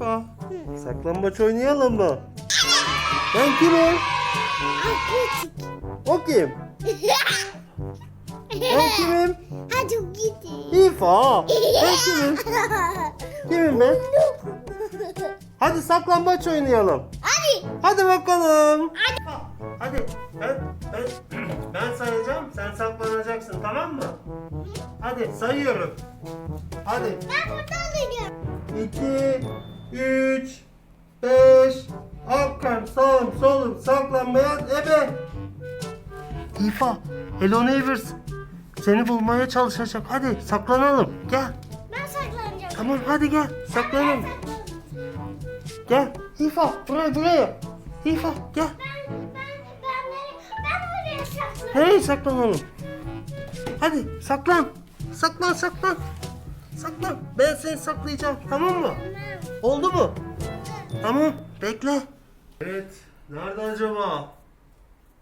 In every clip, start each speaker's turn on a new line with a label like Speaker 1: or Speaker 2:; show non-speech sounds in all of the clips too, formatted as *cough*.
Speaker 1: İfa. Saklambaç oynayalım mı? Ben kimim? O kim? Ben kimim?
Speaker 2: Ha çok gitti.
Speaker 1: İfa. Ben kimim? *laughs* Kimim ben? Hadi saklambaç oynayalım.
Speaker 2: Hadi.
Speaker 1: Hadi bakalım. Hadi ben ben *clears throat* ben sayacağım. Sen saklanacaksın tamam mı? Hadi sayıyorum. Hadi.
Speaker 2: Ben burada alıyorum.
Speaker 1: 2 3 5 Arkam, sağım, solum, saklanmayan ebe. İfa, Hello Neighbors. Seni bulmaya çalışacak. Hadi saklanalım. Gel.
Speaker 2: Ben saklanacağım.
Speaker 1: Tamam hadi gel. Saklanalım. Gel. İfa buraya buraya. İfa gel.
Speaker 2: Ben, ben, ben, ben buraya saklanacağım.
Speaker 1: Hey saklanalım. Hadi saklan. Saklan saklan. Saklan. Ben seni saklayacağım. Tamam mı? Oldu mu? Tamam. Bekle. Evet. Nerede acaba?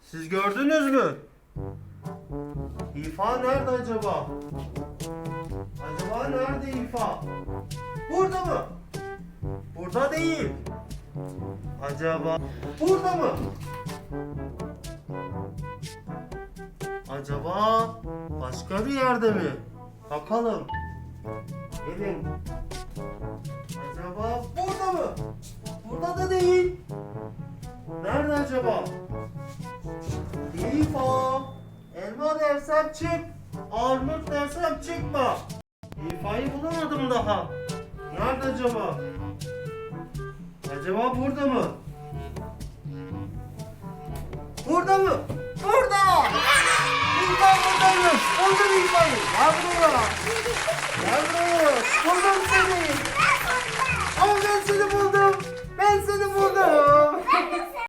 Speaker 1: Siz gördünüz mü? İfa nerede acaba? Acaba nerede İfa? Burada mı? Burada değil. Acaba burada mı? Acaba başka bir yerde mi? Bakalım. Gelin. Acaba burada mı? Burada da değil. Nerede acaba? İfa. Elma dersem çık. Armut dersem çıkma. İfa'yı bulamadım daha. Nerede acaba? Acaba burada mı? Burada mı? Burada! *laughs* İfa buradaymış. Buldum İfa'yı. Gel